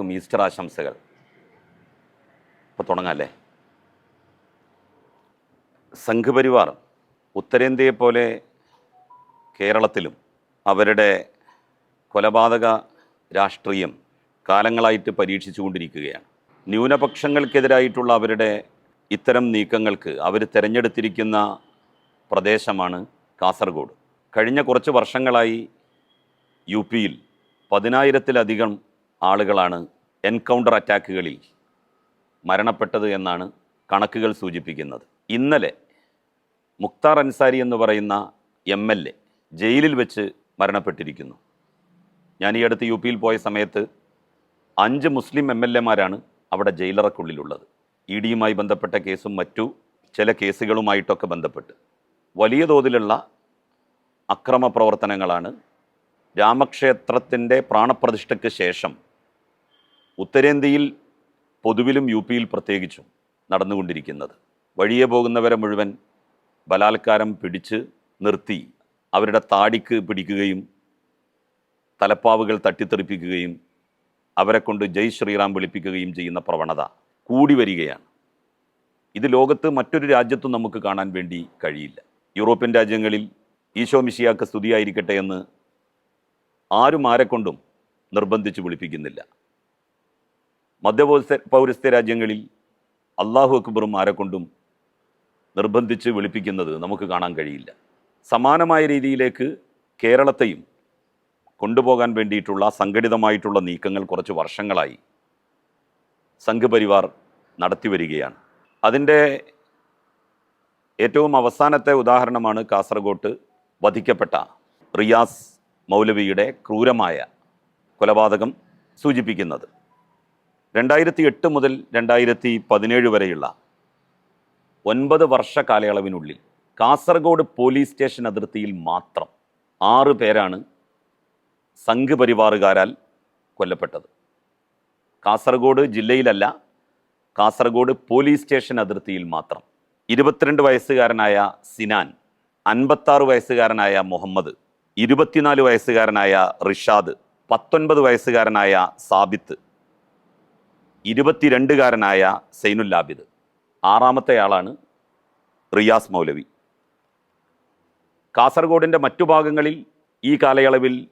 എല്ലാവർക്കും ഈസ്റ്റർ ആശംസകൾ. ഇപ്പോൾ തുടങ്ങാല്ലേ? സംഘപരിവാർ ഉത്തരേന്ത്യയെ പോലെ കേരളത്തിലും അവരുടെ കൊലപാതക രാഷ്ട്രീയം കാലങ്ങളായിട്ട് പരീക്ഷിച്ചുകൊണ്ടിരിക്കുകയാണ് ന്യൂനപക്ഷങ്ങൾക്കെതിരായിട്ടുള്ള അവരുടെ ഇത്തരം നീക്കങ്ങൾക്ക് അവർ തിരഞ്ഞെടുത്തിരിക്കുന്ന പ്രദേശമാണ് കാസർഗോഡ്. കഴിഞ്ഞ കുറച്ച് വർഷങ്ങളായി യു പിയിൽ പതിനായിരത്തിലധികം ആളുകളാണ് എൻകൗണ്ടർ അറ്റാക്കുകളിൽ മരണപ്പെട്ടത് എന്നാണ് കണക്കുകൾ സൂചിപ്പിക്കുന്നത്. ഇന്നലെ മുക്താർ അൻസാരി എന്ന് പറയുന്ന എം എൽ എ ജയിലിൽ വെച്ച് മരണപ്പെട്ടിരിക്കുന്നു. ഞാൻ ഈ അടുത്ത് യു പിയിൽ പോയ സമയത്ത് അഞ്ച് മുസ്ലിം എം എൽ എമാരാണ് അവിടെ ജയിലറക്കുള്ളിലുള്ളത്. ഇ ഡിയുമായി ബന്ധപ്പെട്ട കേസും മറ്റു ചില കേസുകളുമായിട്ടൊക്കെ ബന്ധപ്പെട്ട്. വലിയ തോതിലുള്ള അക്രമ പ്രവർത്തനങ്ങളാണ് രാമക്ഷേത്രത്തിന്റെ പ്രാണപ്രതിഷ്ഠയ്ക്ക് ശേഷം ഉത്തരേന്ത്യയിൽ പൊതുവിലും യു പിയിൽ പ്രത്യേകിച്ചും നടന്നുകൊണ്ടിരിക്കുന്നത്. വഴിയെ പോകുന്നവരെ മുഴുവൻ ബലാത്കാരം പിടിച്ച് നിർത്തി അവരുടെ താടിക്ക് പിടിക്കുകയും തലപ്പാവുകൾ തട്ടിത്തെറിപ്പിക്കുകയും അവരെ കൊണ്ട് ജയ് ശ്രീറാം വിളിപ്പിക്കുകയും ചെയ്യുന്ന പ്രവണത കൂടി വരികയാണ്. ഇത് ലോകത്ത് മറ്റൊരു രാജ്യത്തും നമുക്ക് കാണാൻ വേണ്ടി കഴിയില്ല. യൂറോപ്യൻ രാജ്യങ്ങളിൽ ഈശോ മിഷിയാക്ക് സ്തുതിയായിരിക്കട്ടെ എന്ന് ആരും ആരെക്കൊണ്ടും നിർബന്ധിച്ച് വിളിപ്പിക്കുന്നില്ല. മധ്യപൗരസ്ത്യ പൗരസ്ത്യ രാജ്യങ്ങളിൽ അള്ളാഹു അക്ബറും ആരെക്കൊണ്ടും നിർബന്ധിച്ച് വിളിപ്പിക്കുന്നത് നമുക്ക് കാണാൻ കഴിയില്ല. സമാനമായ രീതിയിലേക്ക് കേരളത്തെയും കൊണ്ടുപോകാൻ വേണ്ടിയിട്ടുള്ള സംഘടിതമായിട്ടുള്ള നീക്കങ്ങൾ കുറച്ച് വർഷങ്ങളായി സംഘപരിവാർ നടത്തി വരികയാണ്. അതിന്റെ ഏറ്റവും അവസാനത്തെ ഉദാഹരണമാണ് കാസർഗോട്ട് വധിക്കപ്പെട്ട റിയാസ് മൗലവിയുടെ ക്രൂരമായ കൊലപാതകം സൂചിപ്പിക്കുന്നത്. രണ്ടായിരത്തി എട്ട് മുതൽ രണ്ടായിരത്തി പതിനേഴ് വരെയുള്ള ഒൻപത് വർഷ കാലയളവിനുള്ളിൽ കാസർഗോഡ് പോലീസ് സ്റ്റേഷൻ അതിർത്തിയിൽ മാത്രം ആറ് പേരാണ് സംഘപരിവാറുകാരാൽ കൊല്ലപ്പെട്ടത്. കാസർഗോഡ് ജില്ലയിലല്ല കാസർഗോഡ് പോലീസ് സ്റ്റേഷൻ അതിർത്തിയിൽ മാത്രം. ഇരുപത്തിരണ്ട് വയസ്സുകാരനായ സിനാൻ അൻപത്താറ് വയസ്സുകാരനായ മുഹമ്മദ് ഇരുപത്തിനാല് വയസ്സുകാരനായ റിഷാദ് പത്തൊൻപത് വയസ്സുകാരനായ സാബിത്ത് ഇരുപത്തിരണ്ടുകാരനായ സൈനുല്ലാബിദ് ആറാമത്തെ ആളാണ് റിയാസ് മൗലവി. കാസർഗോഡിന്റെ മറ്റു ഭാഗങ്ങളിൽ ഈ കാലയളവിൽ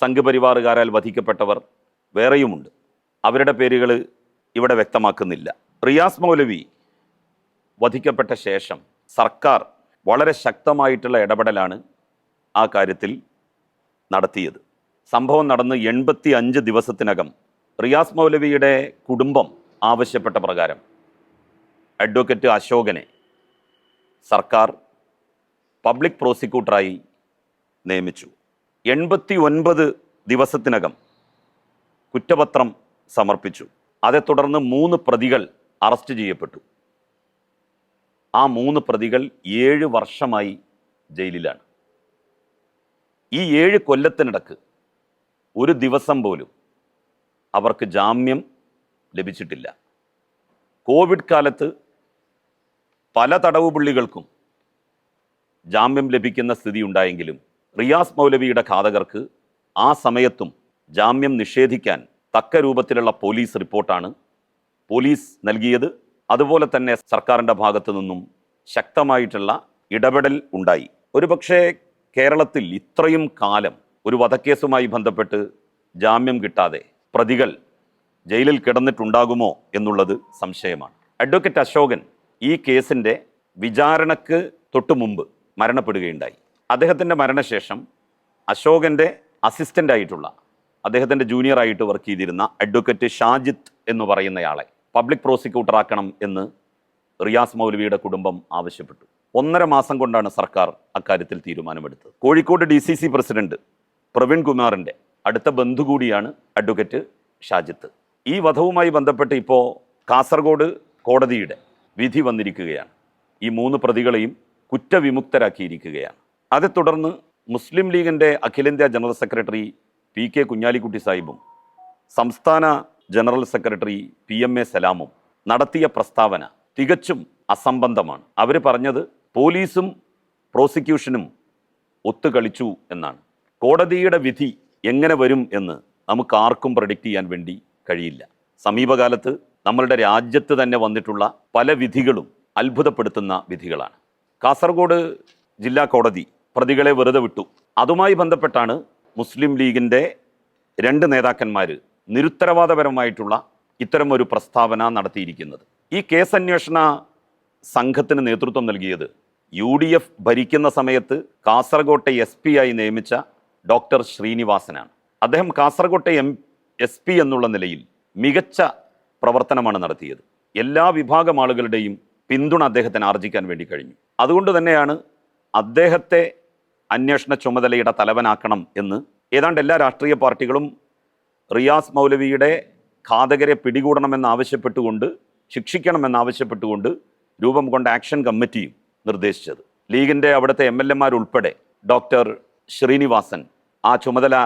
സംഘപരിവാറുകാരാൽ വധിക്കപ്പെട്ടവർ വേറെയുമുണ്ട്. അവരുടെ പേരുകൾ ഇവിടെ വ്യക്തമാക്കുന്നില്ല. റിയാസ് മൗലവി വധിക്കപ്പെട്ട ശേഷം സർക്കാർ വളരെ ശക്തമായിട്ടുള്ള ഇടപെടലാണ് ആ കാര്യത്തിൽ നടത്തിയത്. സംഭവം നടന്ന് എൺപത്തി അഞ്ച് ദിവസത്തിനകം റിയാസ് മൗലവിയുടെ കുടുംബം ആവശ്യപ്പെട്ട പ്രകാരം അഡ്വക്കേറ്റ് അശോകനെ സർക്കാർ പബ്ലിക് പ്രോസിക്യൂട്ടറായി നിയമിച്ചു. എൺപത്തി ഒൻപത് ദിവസത്തിനകം കുറ്റപത്രം സമർപ്പിച്ചു. അതേ തുടർന്ന് മൂന്ന് പ്രതികൾ അറസ്റ്റ് ചെയ്യപ്പെട്ടു. ആ മൂന്ന് പ്രതികൾ ഏഴ് വർഷമായി ജയിലിലാണ്. ഈ ഏഴ് കൊല്ലത്തിനിടക്ക് ഒരു ദിവസം പോലും അവർക്ക് ജാമ്യം ലഭിച്ചിട്ടില്ല. കോവിഡ് കാലത്ത് പല തടവുപുള്ളികൾക്കും ജാമ്യം ലഭിക്കുന്ന സ്ഥിതി ഉണ്ടായെങ്കിലും റിയാസ് മൗലവിയുടെ ഘാതകർക്ക് ആ സമയത്തും ജാമ്യം നിഷേധിക്കാൻ തക്ക രൂപത്തിലുള്ള പോലീസ് റിപ്പോർട്ടാണ് പോലീസ് നൽകിയത്. അതുപോലെ തന്നെ സർക്കാരിന്റെ ഭാഗത്തു നിന്നും ശക്തമായിട്ടുള്ള ഇടപെടൽ ഉണ്ടായി. ഒരുപക്ഷെ കേരളത്തിൽ ഇത്രയും കാലം ഒരു വധക്കേസുമായി ബന്ധപ്പെട്ട് ജാമ്യം കിട്ടാതെ പ്രതികൾ ജയിലിൽ കിടന്നിട്ടുണ്ടാകുമോ എന്നുള്ളത് സംശയമാണ്. അഡ്വക്കേറ്റ് അശോകൻ ഈ കേസിന്റെ വിചാരണക്ക് തൊട്ടു മുമ്പ് മരണപ്പെടുകയുണ്ടായി. അദ്ദേഹത്തിന്റെ മരണശേഷം അശോകന്റെ അസിസ്റ്റന്റ് ആയിട്ടുള്ള അദ്ദേഹത്തിന്റെ ജൂനിയർ ആയിട്ട് വർക്ക് ചെയ്തിരുന്ന അഡ്വക്കേറ്റ് ഷാജിത്ത് എന്ന് പറയുന്നയാളെ പബ്ലിക് പ്രോസിക്യൂട്ടർ ആക്കണം എന്ന് റിയാസ് മൗലവിയുടെ കുടുംബം ആവശ്യപ്പെട്ടു. ഒന്നര മാസം കൊണ്ടാണ് സർക്കാർ അക്കാര്യത്തിൽ തീരുമാനമെടുത്തത്. Kozhikode D C C president Praveen കുമാറിന്റെ അടുത്ത ബന്ധു കൂടിയാണ് അഡ്വക്കേറ്റ് ഷാജിത്ത്. ഈ വധവുമായി ബന്ധപ്പെട്ട് ഇപ്പോൾ കാസർഗോഡ് കോടതിയുടെ വിധി വന്നിരിക്കുകയാണ്. ഈ മൂന്ന് പ്രതികളെയും കുറ്റവിമുക്തരാക്കിയിരിക്കുകയാണ്. അതേ തുടർന്ന് മുസ്ലിം ലീഗിന്റെ അഖിലേന്ത്യാ general secretary P K Kunhalikutty സാഹിബും സംസ്ഥാന general secretary P M A സലാമും നടത്തിയ പ്രസ്താവന തികച്ചും അസംബന്ധമാണ്. അവർ പറഞ്ഞത് പോലീസും പ്രോസിക്യൂഷനും ഒത്തുകളിച്ചു എന്നാണ്. കോടതിയുടെ വിധി എങ്ങനെ വരും എന്ന് നമുക്ക് ആർക്കും പ്രഡിക്റ്റ് ചെയ്യാൻ വേണ്ടി കഴിയില്ല. സമീപകാലത്ത് നമ്മളുടെ രാജ്യത്ത് തന്നെ വന്നിട്ടുള്ള പല വിധികളും അത്ഭുതപ്പെടുത്തുന്ന വിധികളാണ്. കാസർഗോഡ് ജില്ലാ കോടതി പ്രതികളെ വെറുതെ വിട്ടു. അതുമായി ബന്ധപ്പെട്ടാണ് മുസ്ലിം ലീഗിന്റെ രണ്ട് നേതാക്കന്മാർ നിരുത്തരവാദപരമായിട്ടുള്ള ഇത്തരം ഒരു പ്രസ്താവന നടത്തിയിരിക്കുന്നത്. ഈ കേസ് അന്വേഷണ സംഘത്തിന് നേതൃത്വം നൽകിയത് യു ഡി എഫ് ഭരിക്കുന്ന സമയത്ത് കാസർഗോട്ടെ എസ് പി ആയി നിയമിച്ച ഡോക്ടർ ശ്രീനിവാസനാണ്. അദ്ദേഹം കാസർകോട്ടെ എം എസ് പി എന്നുള്ള നിലയിൽ മികച്ച പ്രവർത്തനമാണ് നടത്തിയത്. എല്ലാ വിഭാഗം ആളുകളുടെയും പിന്തുണ അദ്ദേഹത്തിന് ആർജിക്കാൻ വേണ്ടി കഴിഞ്ഞു. അതുകൊണ്ട് തന്നെയാണ് അദ്ദേഹത്തെ അന്വേഷണ ചുമതലയുടെ തലവനാക്കണം എന്ന് ഏതാണ്ട് എല്ലാ രാഷ്ട്രീയ പാർട്ടികളും റിയാസ് മൗലവിയുടെ ഘാതകരെ പിടികൂടണമെന്നാവശ്യപ്പെട്ടുകൊണ്ട് ശിക്ഷിക്കണമെന്നാവശ്യപ്പെട്ടുകൊണ്ട് രൂപം കൊണ്ട ആക്ഷൻ കമ്മിറ്റിയും നിർദ്ദേശിച്ചത്. ലീഗിന്റെ അവിടുത്തെ എം എൽ എമാരുൾപ്പെടെ ഡോക്ടർ ശ്രീനിവാസൻ ആ ചുമതല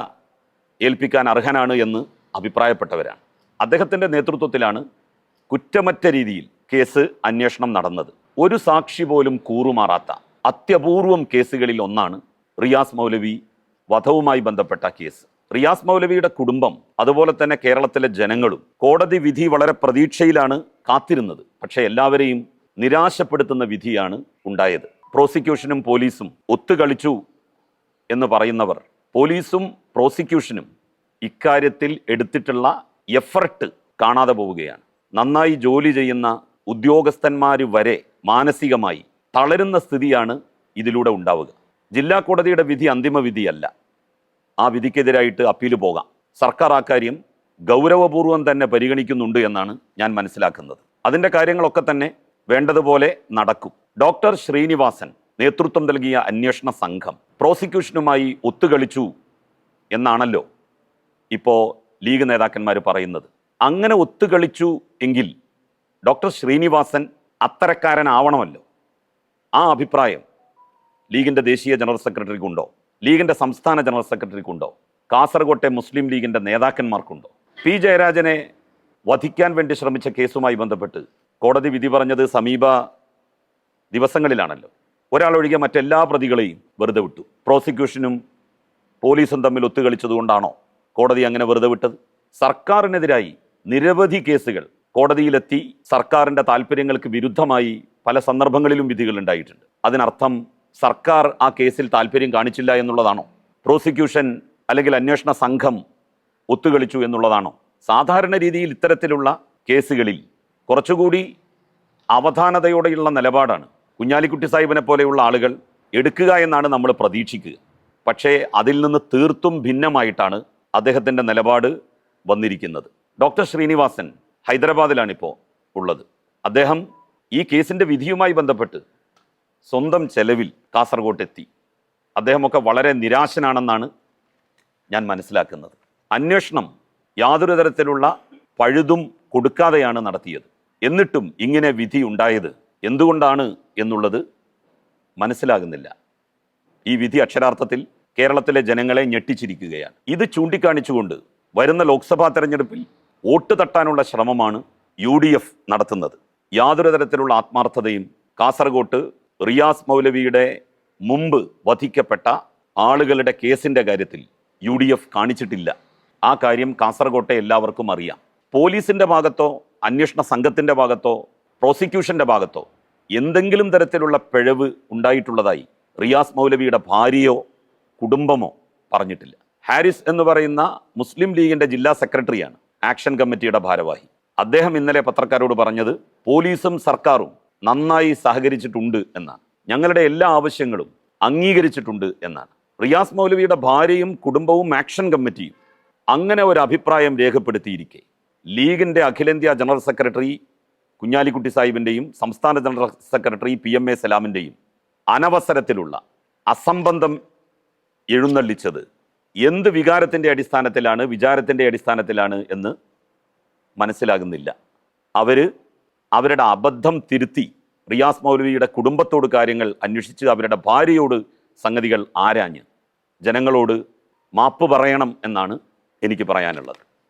ഏൽപ്പിക്കാൻ അർഹനാണ് എന്ന് അഭിപ്രായപ്പെട്ടവരാണ്. അദ്ദേഹത്തിന്റെ നേതൃത്വത്തിലാണ് കുറ്റമറ്റ രീതിയിൽ കേസ് അന്വേഷണം നടന്നത്. ഒരു സാക്ഷി പോലും കൂറുമാറാത്ത അത്യപൂർവം കേസുകളിൽ ഒന്നാണ് റിയാസ് മൗലവി വധവുമായി ബന്ധപ്പെട്ട കേസ്. റിയാസ് മൗലവിയുടെ കുടുംബം അതുപോലെ തന്നെ കേരളത്തിലെ ജനങ്ങളും കോടതി വിധി വളരെ പ്രതീക്ഷയിലാണ് കാത്തിരുന്നത്. പക്ഷേ എല്ലാവരെയും നിരാശപ്പെടുത്തുന്ന വിധിയാണ് ഉണ്ടായത്. പ്രോസിക്യൂഷനും പോലീസും ഒത്തുകളിച്ചു എന്ന് പറയുന്നവർ പോലീസും പ്രോസിക്യൂഷനും ഇക്കാര്യത്തിൽ എടുത്തിട്ടുള്ള എഫർട്ട് കാണാതെ പോവുകയാണ്. നന്നായി ജോലി ചെയ്യുന്ന ഉദ്യോഗസ്ഥന്മാർ വരെ മാനസികമായി തളരുന്ന സ്ഥിതിയാണ് ഇതിലൂടെ ഉണ്ടാവുക. ജില്ലാ കോടതിയുടെ വിധി അന്തിമ വിധിയല്ല. ആ വിധിക്കെതിരായിട്ട് അപ്പീൽ പോകാം. സർക്കാർ ആ കാര്യം ഗൗരവപൂർവം തന്നെ പരിഗണിക്കുന്നുണ്ട് എന്നാണ് ഞാൻ മനസ്സിലാക്കുന്നത്. അതിന്റെ കാര്യങ്ങളൊക്കെ തന്നെ വേണ്ടതുപോലെ നടക്കും. ഡോക്ടർ ശ്രീനിവാസൻ നേതൃത്വം നൽകിയ അന്വേഷണ സംഘം പ്രോസിക്യൂഷനുമായി ഒത്തുകളിച്ചു എന്നാണല്ലോ ഇപ്പോൾ ലീഗ് നേതാക്കന്മാർ പറയുന്നത്. അങ്ങനെ ഒത്തുകളിച്ചു എങ്കിൽ ഡോക്ടർ ശ്രീനിവാസൻ അത്തരക്കാരനാവണമല്ലോ. ആ അഭിപ്രായം ലീഗിന്റെ ദേശീയ ജനറൽ സെക്രട്ടറിക്കുണ്ടോ? ലീഗിന്റെ സംസ്ഥാന ജനറൽ സെക്രട്ടറിക്കുണ്ടോ? കാസർകോട്ടെ മുസ്ലിം ലീഗിന്റെ നേതാക്കന്മാർക്കുണ്ടോ? പി ജയരാജനെ വധിക്കാൻ വേണ്ടി ശ്രമിച്ച കേസുമായി ബന്ധപ്പെട്ട് കോടതി വിധി പറഞ്ഞത് സമീപ ദിവസങ്ങളിലാണല്ലോ. ഒരാളൊഴികെ മറ്റെല്ലാ പ്രതികളെയും വെറുതെ വിട്ടു. പ്രോസിക്യൂഷനും പോലീസും തമ്മിൽ ഒത്തുകളിച്ചതുകൊണ്ടാണോ കോടതി അങ്ങനെ വെറുതെ വിട്ടത്? സർക്കാരിനെതിരായി നിരവധി കേസുകൾ കോടതിയിലെത്തി സർക്കാരിന്റെ താല്പര്യങ്ങൾക്ക് വിരുദ്ധമായി പല സന്ദർഭങ്ങളിലും വിധികൾ ഉണ്ടായിട്ടുണ്ട്. അതിനർത്ഥം സർക്കാർ ആ കേസിൽ താല്പര്യം കാണിച്ചില്ല എന്നുള്ളതാണോ? പ്രോസിക്യൂഷൻ അല്ലെങ്കിൽ അന്വേഷണ സംഘം ഒത്തുകളിച്ചു എന്നുള്ളതാണോ? സാധാരണ രീതിയിൽ ഇത്തരത്തിലുള്ള കേസുകളിൽ കുറച്ചുകൂടി അവധാനതയോടെയുള്ള നിലപാടാണ് കുഞ്ഞാലിക്കുട്ടി സാഹിബിനെ പോലെയുള്ള ആളുകൾ എടുക്കുക എന്നാണ് നമ്മൾ പ്രതീക്ഷിക്കുക. പക്ഷേ അതിൽ നിന്ന് തീർത്തും ഭിന്നമായിട്ടാണ് അദ്ദേഹത്തിന്റെ നിലപാട് വന്നിരിക്കുന്നത്. ഡോക്ടർ ശ്രീനിവാസൻ ഹൈദരാബാദിലാണിപ്പോൾ ഉള്ളത്. അദ്ദേഹം ഈ കേസിന്റെ വിധിയുമായി ബന്ധപ്പെട്ട് സ്വന്തം ചെലവിൽ കാസർഗോട്ട് എത്തി അദ്ദേഹമൊക്കെ വളരെ നിരാശനാണെന്നാണ് ഞാൻ മനസ്സിലാക്കുന്നത്. അന്വേഷണം യാതൊരു തരത്തിലുള്ള പഴുതും കൊടുക്കാതെയാണ് നടത്തിയത്. എന്നിട്ടും ഇങ്ങനെ വിധി ഉണ്ടായത് എന്തുകൊണ്ടാണ് എന്നുള്ളത് മനസ്സിലാകുന്നില്ല. ഈ വിധി അക്ഷരാർത്ഥത്തിൽ കേരളത്തിലെ ജനങ്ങളെ ഞെട്ടിച്ചിരിക്കുകയാണ്. ഇത് ചൂണ്ടിക്കാണിച്ചുകൊണ്ട് വരുന്ന ലോക്സഭാ തെരഞ്ഞെടുപ്പിൽ വോട്ട് തട്ടാനുള്ള ശ്രമമാണ് യു ഡി എഫ് നടത്തുന്നത്. യാതൊരു തരത്തിലുള്ള ആത്മാർത്ഥതയും കാസർഗോട്ട് റിയാസ് മൗലവിയുടെ മുമ്പ് വധിക്കപ്പെട്ട ആളുകളുടെ കേസിന്റെ കാര്യത്തിൽ യു ഡി എഫ് കാണിച്ചിട്ടില്ല. ആ കാര്യം കാസർഗോട്ടെ എല്ലാവർക്കും അറിയാം. പോലീസിന്റെ ഭാഗത്തോ അന്വേഷണ സംഘത്തിന്റെ ഭാഗത്തോ പ്രോസിക്യൂഷന്റെ ഭാഗത്തോ എന്തെങ്കിലും തരത്തിലുള്ള പിഴവ് ഉണ്ടായിട്ടുള്ളതായി റിയാസ് മൗലവിയുടെ ഭാര്യയോ കുടുംബമോ പറഞ്ഞിട്ടില്ല. ഹാരിസ് എന്ന് പറയുന്ന മുസ്ലിം ലീഗിന്റെ ജില്ലാ സെക്രട്ടറിയാണ് ആക്ഷൻ കമ്മിറ്റിയുടെ ഭാരവാഹി. അദ്ദേഹം ഇന്നലെ പത്രക്കാരോട് പറഞ്ഞത് പോലീസും സർക്കാരും നന്നായി സഹകരിച്ചിട്ടുണ്ട് എന്നാണ്. ഞങ്ങളുടെ എല്ലാ ആവശ്യങ്ങളും അംഗീകരിച്ചിട്ടുണ്ട് എന്നാണ്. റിയാസ് മൗലവിയുടെ ഭാര്യയും കുടുംബവും ആക്ഷൻ കമ്മിറ്റിയും അങ്ങനെ ഒരു അഭിപ്രായം രേഖപ്പെടുത്തിയിരിക്കെ. ലീഗിന്റെ അഖിലേന്ത്യാ ജനറൽ സെക്രട്ടറി കുഞ്ഞാലിക്കുട്ടി സാഹിബിന്റെയും സംസ്ഥാന general secretary P M A സലാമിന്റെയും അനവസരത്തിലുള്ള അസംബന്ധം എഴുന്നള്ളിച്ചത് എന്ത് വികാരത്തിന്റെ അടിസ്ഥാനത്തിലാണ് വിചാരത്തിന്റെ അടിസ്ഥാനത്തിലാണ് എന്ന് മനസ്സിലാകുന്നില്ല. അവർ അവരുടെ അബദ്ധം തിരുത്തി റിയാസ് മൗലവിയുടെ കുടുംബത്തോട് കാര്യങ്ങൾ അന്വേഷിച്ച് അവരുടെ ഭാര്യയോട് സംഗതികൾ ആരാഞ്ഞ് ജനങ്ങളോട് മാപ്പ് പറയണം എന്നാണ് എനിക്ക് പറയാനുള്ളത്.